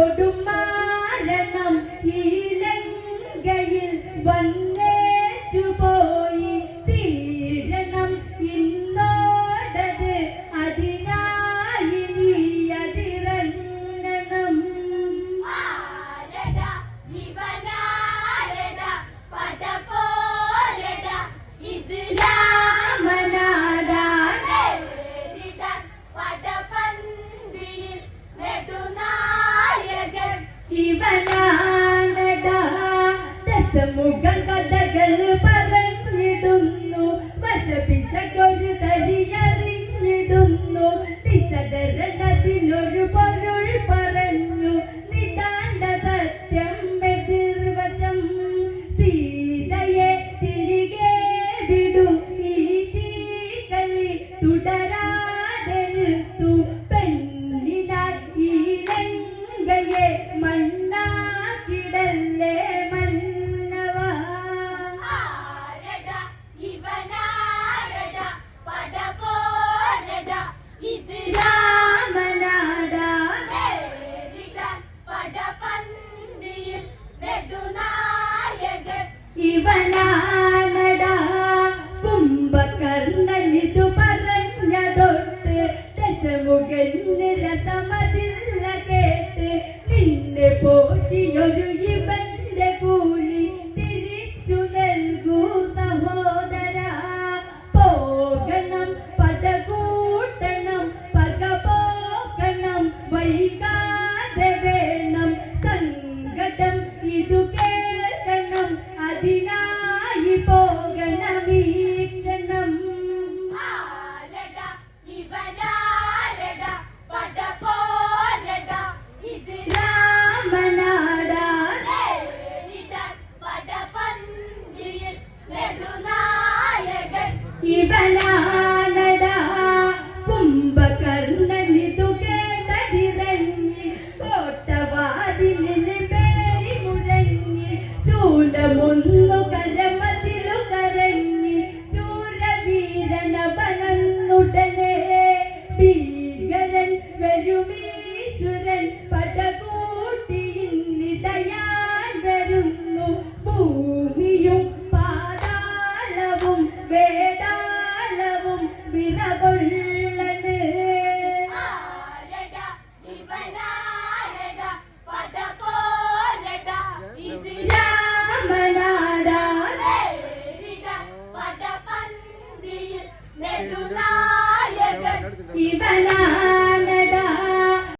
കൊടുമാഴനം ഈ ലങ്കയിൽ വന്നു ഇവനാണടാ രസമുഖ കഥകൾ പറഞ്ഞിടുന്നു. വസപിസകൊരു തര ദശമുഖന് രസമതില്ല കേട്ട് നിന്നെ പോറ്റിയൊരു ഇവന്റെ കൂലി തിരിച്ചു നൽകൂ സഹോദര. പോകണം പടകൂട്ടണം പക പോകണം വൈകാതെ വേണം. സങ്കടം ഇതു കേൾക്കണം അതിനായി പോകണം കോട്ടവാതിലിന് നെടുനായകൻ. ഇവനാ